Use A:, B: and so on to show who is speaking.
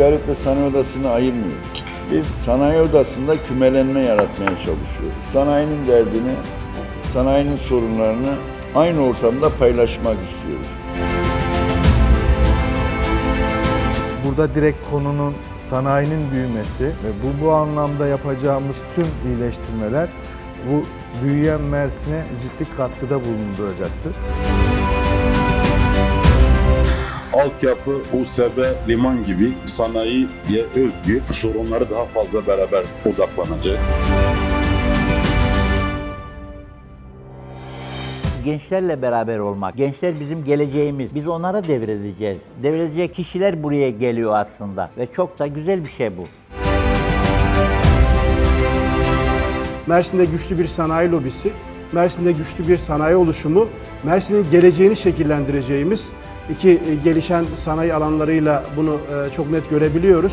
A: Ticaret Sanayi Odası'nı ayırmıyoruz. Biz sanayi odasında kümelenme yaratmaya çalışıyoruz. Sanayinin derdini, sanayinin sorunlarını aynı ortamda paylaşmak istiyoruz.
B: Burada direkt konunun sanayinin büyümesi ve bu bu anlamda yapacağımız tüm iyileştirmeler bu büyüyen Mersin'e ciddi katkıda bulunduracaktır.
C: Altyapı, USB, liman gibi sanayiye özgü sorunları daha fazla beraber odaklanacağız.
D: Gençlerle beraber olmak. Gençler bizim geleceğimiz. Biz onlara devredeceğiz. Devredecek kişiler buraya geliyor aslında. Ve çok da güzel bir şey bu.
E: Mersin'de güçlü bir sanayi lobisi, Mersin'de güçlü bir sanayi oluşumu, Mersin'in geleceğini şekillendireceğimiz iki e, gelişen sanayi alanlarıyla bunu e, çok net görebiliyoruz.